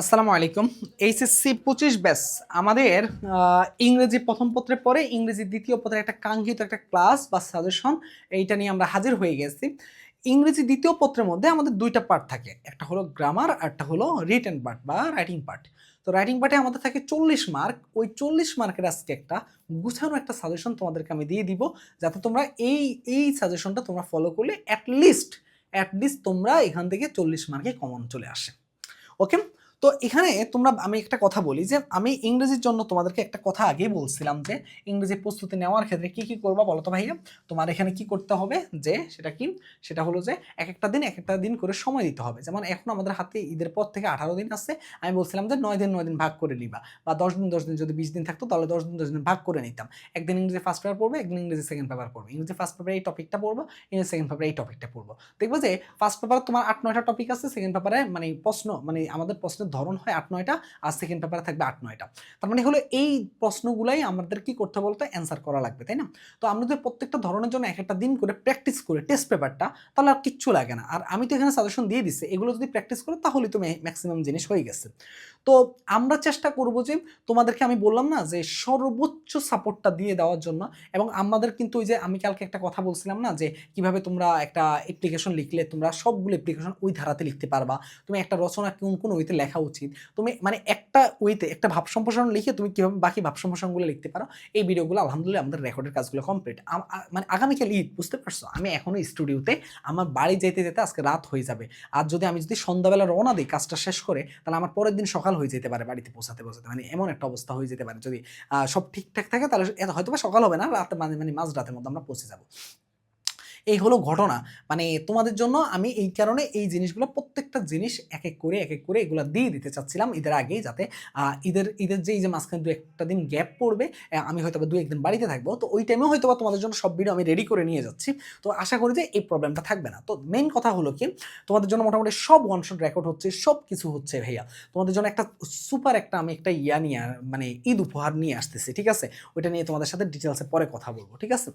আসসালামু আলাইকুম। এইচএসসি পঁচিশ ব্যাস আমাদের ইংরেজি প্রথম পত্রের পরে ইংরেজি দ্বিতীয় পত্রের একটা কাঙ্ক্ষিত একটা ক্লাস বা সাজেশন এইটা নিয়ে আমরা হাজির হয়ে গেছি। ইংরেজি দ্বিতীয় পত্রের মধ্যে আমাদের দুইটা পার্ট থাকে, একটা হলো গ্রামার একটা হলো রিটেন পার্ট বা রাইটিং পার্ট তো রাইটিং পার্টে আমাদের থাকে চল্লিশ মার্ক ওই চল্লিশ মার্কের আজকে একটা গুছানো একটা সাজেশন তোমাদেরকে আমি দিয়ে দিব, যাতে তোমরা এই এই সাজেশনটা তোমরা ফলো করলে অ্যাটলিস্ট অ্যাটলিস্ট তোমরা এখান থেকে চল্লিশ মার্কে কমন চলে আসে। ওকে তো এখানে তোমরা, আমি একটা কথা বলি যে, আমি ইংরেজির জন্য তোমাদেরকে একটা কথা আগেই বলছিলাম যে, ইংরেজি প্রস্তুতি নেওয়ার ক্ষেত্রে কি কি করবা বলো তো ভাইয়া? তোমার এখানে কি করতে হবে? যে, সেটা কি? সেটা হলো যে, এক একটা দিন, এক একটা দিন করে সময় দিতে হবে। যেমন এখন আমাদের হাতে ঈদের পর থেকে আঠারো দিন আছে। আমি বলছিলাম যে, নয় দিন নয় দিন ভাগ করে নিবা। বা দশ দিন দশ দিন যদি বিশ দিন থাকতো, তাহলে দশ দিন দশ দিন ভাগ করে নিতাম। একদিন ইংরেজি ফার্স্ট পেপার পড়বে, একদিন ইংরেজি সেকেন্ড পেপার পড়বে। ইংরেজি ফার্স্ট পেপারে এই টপিকটা পড়ব, ইংরেজি সেকেন্ড পেপারে এই টপিকটা পড়ব। দেখব যে ফার্স্ট পেপারে তোমার আট, নয়টা টপিক আছে সেকেন্ড পেপারে মানে প্রশ্ন মানে আমাদের প্রশ্নের ধরন হয় আট নয়টা আর সেকেন্ড পেপারে থাকবে আট নয়টা। তার মানে হলো এই প্রশ্নগুলাই আমাদের কি করতে বলতে? অ্যান্সার করা লাগবে, তাই না? তো আমরা যদি প্রত্যেকটা ধরনের জন্য এক একটা দিন করে প্র্যাকটিস করে টেস্ট পেপারটা তাহলে আর কিচ্ছু লাগে না। আর আমি তো এখানে সাজেশন দিয়ে দিচ্ছি এগুলো যদি প্র্যাকটিস করো তাহলে তো ম্যাক্সিমাম জিনিস হয়ে গেছে। তো আমরা চেষ্টা করব যে তোমাদেরকে আমি বললাম না যে সর্বোচ্চ সাপোর্টটা দিয়ে দেওয়ার জন্য এবং আমাদের কিন্তু ওই যে আমি কালকে একটা কথা বলছিলাম না যে কীভাবে তোমরা একটা অ্যাপ্লিকেশন লিখলে তোমরা সবগুলো অ্যাপ্লিকেশন ওই ধারাতে লিখতে পারবা। তুমি একটা রচনা কোন কোন ওইতে লেখা উচিত। তুমি মানে একটা ওইতে একটা ভাব সম্প্রসারণ লিখে তুমি কীভাবে বাকি ভাব সম্প্রসারণগুলো লিখতে পারো, এই ভিডিওগুলো আলহামদুলিল্লাহ আমাদের রেকর্ডের কাজগুলো কমপ্লিট মানে আগামীকাল ঈদ, বুঝতে পারছ? আমি এখনও স্টুডিওতে আমার বাড়ি যেতে যেতে আজকে রাত হয়ে যাবে। আর যদি আমি যদি সন্ধ্যাবেলা রওনা দিই কাজটা শেষ করে, তাহলে আমার পরের দিন সকাল হয়ে যেতে পারে বাড়িতে পৌঁছাতে পৌঁছাতে। মানে এমন একটা অবস্থা হয়ে যেতে পারে। যদি সব ঠিকঠাক থাকে, তাহলে হয়তো বা সকাল হবে না, রাত মানে মানে মাঝ রাতের মধ্যে আমরা পৌঁছে যাব। এই হলো ঘটনা। মানে তোমাদের জন্য আমি এই কারণে এই জিনিসগুলো প্রত্যেকটা জিনিস এক এক করে এক এক করে এগুলো দিয়ে দিতে চাচ্ছিলাম ঈদের আগেই যাতে ঈদের ঈদের যে এই যে মাঝখানে দু একটা দিন গ্যাপ পড়বে আমি হয়তো দু একদিন বাড়িতে থাকব। তো ওই টাইমেও হয়তো তোমাদের জন্য সব ভিডিও আমি রেডি করে নিয়ে যাচ্ছি। তো আশা করি যে এই প্রবলেমটা থাকবে না। তো মেন কথা হলো কি, তোমাদের জন্য মোটামুটি সব ওয়ান শট রেকর্ড হচ্ছে, সব কিছু হচ্ছে ভাইয়া। তোমাদের জন্য একটা সুপার একটা আমি একটা ইয়া নিয়ে মানে ঈদ উপহার নিয়ে আসতেছি, ঠিক আছে? ওইটা নিয়ে তোমাদের সাথে ডিটেলসে পরে কথা বলব, ঠিক আছে?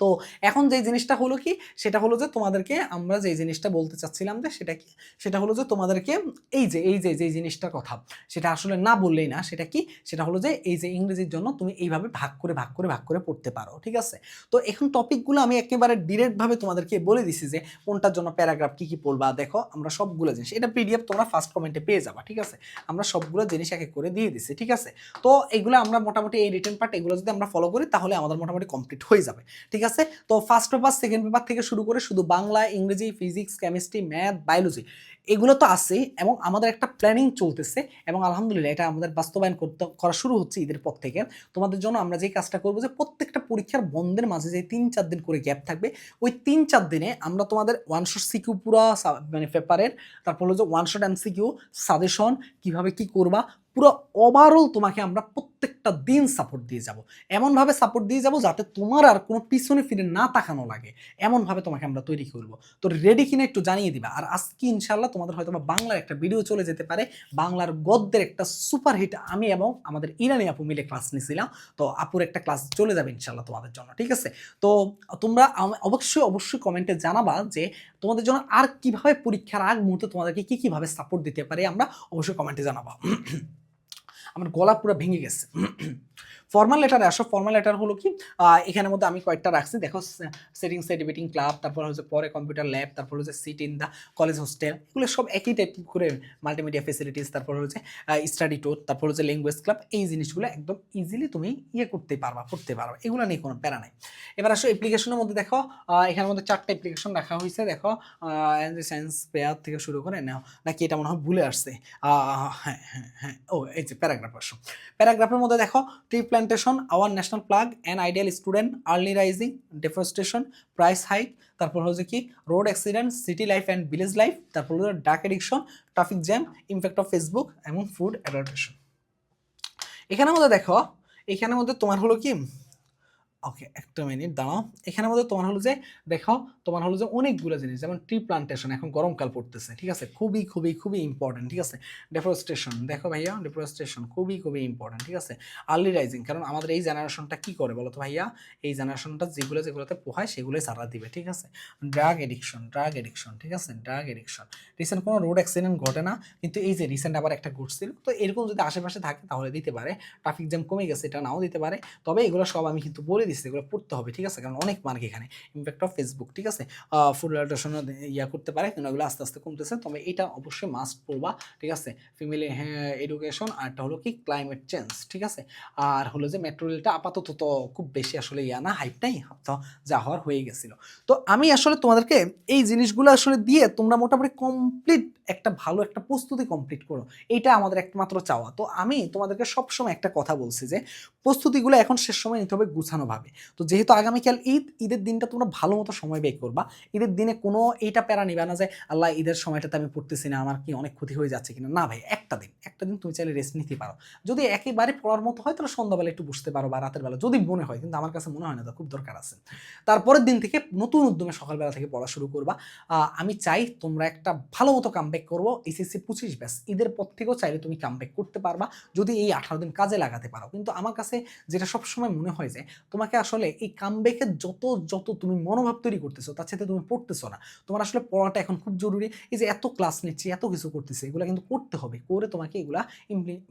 তো এখন যে জিনিসটা হলো কি, সেটা হলো যে তোমাদেরকে আমরা যে জিনিসটা বলতে চাচ্ছিলাম যে সেটা কি? সেটা হলো যে তোমাদেরকে এই যে এই যে যে জিনিসটার কথা, সেটা আসলে না বললেই না, সেটা কি? সেটা হলো যে এই যে ইংরেজির জন্য তুমি এইভাবে ভাগ করে ভাগ করে ভাগ করে পড়তে পারো, ঠিক আছে? তো এখন টপিকগুলো আমি একেবারে ডিরেক্টভাবে তোমাদেরকে বলে দিছি যে কোনটার জন্য প্যারাগ্রাফ কি কি পড়বা, দেখো আমরা সবগুলো জিনিস, এটা পিডিএফ তোমরা ফার্স্ট কমেন্টে পেয়ে যাবা, ঠিক আছে? আমরা সবগুলো জিনিস এক এক করে দিয়ে দিছি, ঠিক আছে? তো এগুলো আমরা মোটামুটি এই রিটার্ন পার্ট এগুলো যদি আমরা ফলো করি, তাহলে আমাদের মোটামুটি কমপ্লিট হয়ে যাবে, ঠিক আছে? তো ফার্স্ট পেপার সেকেন্ড পেপার থেকে শুরু করে শুধু বাংলা, ইংরেজি ফিজিক্স কেমিস্ট্রি ম্যাথ বায়োলজি এগুলো তো আছে এবং আমাদের একটা প্ল্যানিং চলতেছে এবং আলহামদুলিল্লাহ এটা আমাদের বাস্তবায়ন করতে, করা শুরু হচ্ছে ঈদের পর থেকে। তোমাদের জন্য আমরা যে কাজটা করব যে প্রত্যেকটা পরীক্ষার বন্ধের মাঝে যে তিন, চার দিন করে গ্যাপ থাকবে, ওই তিন, চার দিনে আমরা তোমাদের ওয়ান শট সিকিউ পুরো মানে পেপারের তারপর হলো যে ওয়ান শট এমসিকিউ সাজেশন কীভাবে কী করবা পুরো ওভারঅল তোমাকে আমরা প্রত্যেকটা দিন সাপোর্ট দিয়ে যাব। এমনভাবে সাপোর্ট দিয়ে যাব যাতে তোমার আর কোনো পিছনে ফিরে না তাকানো লাগে। এমনভাবে তোমাকে আমরা তৈরি করব। তো রেডি কিনা একটু জানিয়ে দিবা। আর আজকে ইনশাল্লাহ তোমাদের হয়তো বাংলার একটা ভিডিও চলে যেতে পারে। বাংলার গদ্যের একটা সুপার হিট আমি এবং আমাদের ইরানি আপু মিলে ক্লাস নিয়েছিলাম। তো আপুর একটা ক্লাস চলে যাবে ইনশাল্লাহ তোমাদের জন্য, ঠিক আছে? তো তোমরা অবশ্যই অবশ্যই কমেন্টে জানাবা যে তোমাদের জন্য আর কীভাবে পরীক্ষার আগ মুহূর্তে তোমাদেরকে কি কীভাবে সাপোর্ট দিতে পারে আমরা অবশ্যই কমেন্টে জানাবা। আমার গলা পুরো ভেঙে গেছে। ফর্মাল লেটার আসো ফর্মাল লেটার হলো কি এখানের মধ্যে আমি কয়েকটা রাখছি। দেখো সেটিং সেটিভেটিং ক্লাব তারপর হচ্ছে পরে কম্পিউটার ল্যাব তারপর হচ্ছে seat in the college hostel এগুলো সব একই টাইপ করে মাল্টিমিডিয়া ফেসিলিটিস তারপর হচ্ছে স্টাডি টুর তারপর হচ্ছে ল্যাঙ্গুয়েজ ক্লাব এই জিনিসগুলো একদম ইজিলি তুমি ইয়ে করতে পারবা, পড়তে পারবা। এগুলো নিয়ে কোনো প্যারা নাই। এবার আসো অ্যাপ্লিকেশনের মধ্যে দেখো এখানের মধ্যে চারটা অ্যাপ্লিকেশন রাখা হয়েছে। দেখো সায়েন্স পেয়ার থেকে শুরু করে, নাও, নাকি এটা মনে হয় ভুলে আসছে? হ্যাঁ হ্যাঁ হ্যাঁ ও, এই যে প্যারাগ্রাফ আসো। প্যারাগ্রাফের মধ্যে দেখো tree plantation our national flag and ideal student early rising deforestation price hike তারপর হচ্ছে কি road accident city life and village life তারপর হচ্ছে drug addiction traffic jam impact of Facebook এবং ফুড অ্যাডাল্টেশন এখানের মধ্যে দেখো, এখানের মধ্যে তোমার হলো কি ওকে একটা মিনিট দাঁড়াও। এখানে মধ্যে তোমার হলো যে, দেখো, তোমার হলো যে অনেকগুলো জিনিস, যেমন ট্রি প্লান্টেশন এখন গরমকাল পড়তেছে, ঠিক আছে? খুবই খুবই খুবই ইম্পর্টেন্ট ঠিক আছে? ডেফরেস্টেশন দেখো ভাইয়া ডেফরেস্টেশন খুবই খুবই ইম্পর্টেন্ট ঠিক আছে? আর্লি রাইজিং কারণ আমাদের এই জেনারেশনটা কি করে বলো তো ভাইয়া? এই জেনারেশনটা যেগুলো, যেগুলোতে পোহায়, সেগুলোই সারা দিবে, ঠিক আছে? ড্রাগ এডিকশন ড্রাগ এডিকশন ঠিক আছে? ড্রাগ এডিকশন রিসেন্ট কোনো রোড অ্যাক্সিডেন্ট ঘটে না, কিন্তু এই যে রিসেন্ট আবার একটা ঘটছিল, তো এরকম যদি আশেপাশে থাকে, তাহলে দিতে পারে। ট্রাফিক জ্যাম কমে গেছে, এটা নাও দিতে পারে। তবে এগুলো সব আমি কিন্তু বলে দিচ্ছি এগুলো পড়তে হবে, ঠিক আছে? কারণ অনেক মার্ক এখানে। ইম্প্যাক্ট অফ ফেসবুক ঠিক আছে? ফুড অ্যাডাপশনও ইয়া করতে পারে, কিন্তু এগুলো আস্তে আস্তে কমতেছে। তবে এটা অবশ্যই মাস্ট পড়বা, ঠিক আছে? ফ্যামিলি এডুকেশন আর একটা হলো কি? ক্লাইমেট চেঞ্জ ঠিক আছে? আর হলো যে মেট্রো আপাতত তো খুব বেশি আসলে ইয়া না হাইপ নাই, তো যা হওয়ার হয়ে গেছিল। তো আমি আসলে তোমাদেরকে এই জিনিসগুলো আসলে দিয়ে তোমরা মোটামুটি কমপ্লিট একটা ভালো একটা প্রস্তুতি কমপ্লিট করো। এটা আমাদের একমাত্র চাওয়া। তো আমি তোমাদেরকে সবসময় একটা কথা বলছি যে, প্রস্তুতিগুলো এখন শেষ সময় নিতে হবে গুছানোভাবে তো যেহেতু আগামীকাল ঈদ, ঈদের দিনটা তোমরা ভালো মতো সময় ব্যয় করবা। ঈদের দিনে কোনো এইটা প্যারা নিবে না যে, আল্লাহ, ঈদের সময়টাতে আমি পড়তেছি না, আমার কি অনেক ক্ষতি হয়ে যাচ্ছে কিনা? না ভাই, একটা দিন একটা দিন তুমি চাইলে রেস্ট নিতে পারো। যদি একেবারে পড়ার মতো হয়, তাহলে সন্ধ্যাবেলা একটু বসতে পারো বা রাতের বেলা, যদি মনে হয়, কিন্তু আমার কাছে মনে হয় না খুব দরকার আছে। তারপরের দিন থেকে নতুন উদ্যমে সকালবেলা থেকে পড়া শুরু করবা। আমি চাই তোমরা একটা ভালো মতো কামব্যাক করব এসএসসি পঁচিশ ব্যাস। ঈদের পর থেকেও চাইলে তুমি কামব্যাক করতে পারবা। যদি এই আঠারো দিন কাজে লাগাতে পারো। কিন্তু আমার কাছে যেটা সবসময় মনে হয় যে তোমাকে আসলে এই কামব্যাকের যত যত তুমি মনোভাব তৈরি করতেছো, তার সাথে তুমি পড়তেছো না। তোমার আসলে পড়াটা এখন খুব জরুরি। এই যে এত ক্লাস নিচ্ছি, এত কিছু করতেছে, এগুলো কিন্তু করতে হবে। করে তোমাকে এগুলা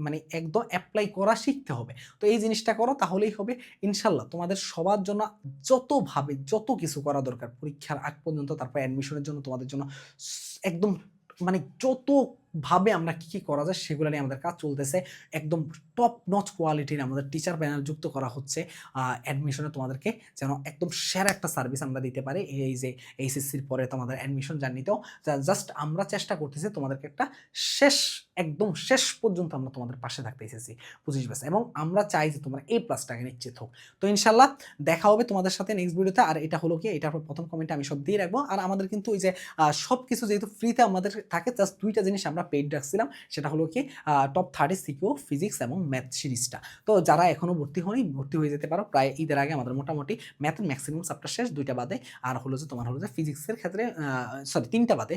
মানে একদম অ্যাপ্লাই করা শিখতে হবে। তো এই জিনিসটা করো, তাহলেই হবে। ইনশাল্লাহ তোমাদের সবার জন্য যতভাবে যত কিছু করা দরকার, পরীক্ষার আগ পর্যন্ত, তারপর অ্যাডমিশনের জন্য তোমাদের জন্য, একদম মানে যত ভাবে আমরা কি কি করা যায় সেগুলো নিয়ে আমাদের কাজ চলতেছে। একদম টপ নচ কোয়ালিটির আমাদের টিচার প্যানেল যুক্ত করা হচ্ছে। অ্যাডমিশনে তোমাদেরকে যেন একদম সেরা একটা সার্ভিস আমরা দিতে পারি। এই যে এইচএসসির পরে তোমাদের অ্যাডমিশন জার্নিতেও জাস্ট আমরা চেষ্টা করতেছি তোমাদেরকে একটা শেষ, একদম শেষ পর্যন্ত আমরা তোমাদের পাশে থাকতে এসেছি। পঁচিশ বেস এবং আমরা চাই যে তোমরা এই প্লাসটাকে নিশ্চিত হোক। তো ইনশাল্লাহ দেখা হবে তোমাদের সাথে নেক্সট ভিডিওতে আর এটা হলো কি? এটা প্রথম কমেন্টে আমি সব দিয়ে রাখব। আর আমাদের কিন্তু ওই যে সব কিছু যেহেতু ফ্রিতে আমাদের থাকে জাস্ট দুইটা জিনিস আমরা পেইড রাখছিলাম, সেটা হলো কি টপ থার্টি সিকিউ ফিজিক্স এবং ম্যাথ সিরিজটা। তো যারা এখনও ভর্তি হয়নি, ভর্তি হয়ে যেতে পারো। প্রায় ঈদের আগে আমাদের মোটামুটি ম্যাথের ম্যাক্সিমাম চ্যাপ্টার শেষ, দুইটা বাদে। আর হলো যে তোমার হলো যে ফিজিক্সের ক্ষেত্রে সরি তিনটা বাদে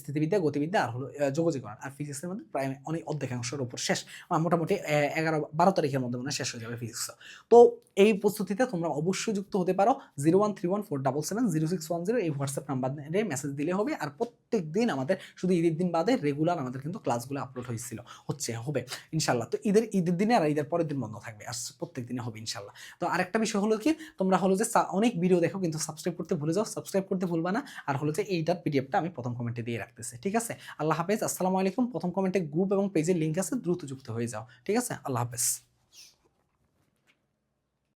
স্থিতিবিদ্যা, গতিবিদ্যা আর হলো যোগজীকরণ আর ফিজিক্সের মধ্যে প্রায় অনেক অর্ধেকাংশের উপর শেষ। মোটামুটি এগারো, বারো তারিখের মধ্যে মনে শেষ হয়ে যাবে ফিজিক্স তো এই প্রস্তুতিতে তোমরা অবশ্যই যুক্ত হতে পারো। Zero one three one four double seven zero six one zero এই হোয়াটসঅ্যাপ নাম্বারে মেসেজ দিলে হবে। আর প্রত্যেক দিন আমাদের শুধু ঈদের দিন বাদে রেগুলার আমাদের কিন্তু ক্লাসগুলো আপলোড হয়েছিল। হচ্ছে, হবে ইনশাল্লাহ তো ঈদের ঈদের দিনে আর ঈদের পরের দিন বন্ধ থাকবে। আর প্রত্যেক দিনে হবে ইনশাল্লাহ তো আরেকটা বিষয় হলো কি, তোমরা হলো যে অনেক ভিডিও দেখো, কিন্তু সাবস্ক্রাইব করতে ভুলে যাও। সাবস্ক্রাইব করতে ভুলবা না। আর হলো যে এইটার পিডিএফটা আমি প্রথম কমেন্টে দিয়ে রাখতেছি, ঠিক আছে? আল্লাহ হাফেজ, আসসালামু আলাইকুম। প্রথম কমেন্টে গ্রুপ এবং পেজের লিঙ্ক আছে, দ্রুত যুক্ত হয়ে যাও, ঠিক আছে? আল্লাহ হাফেজ।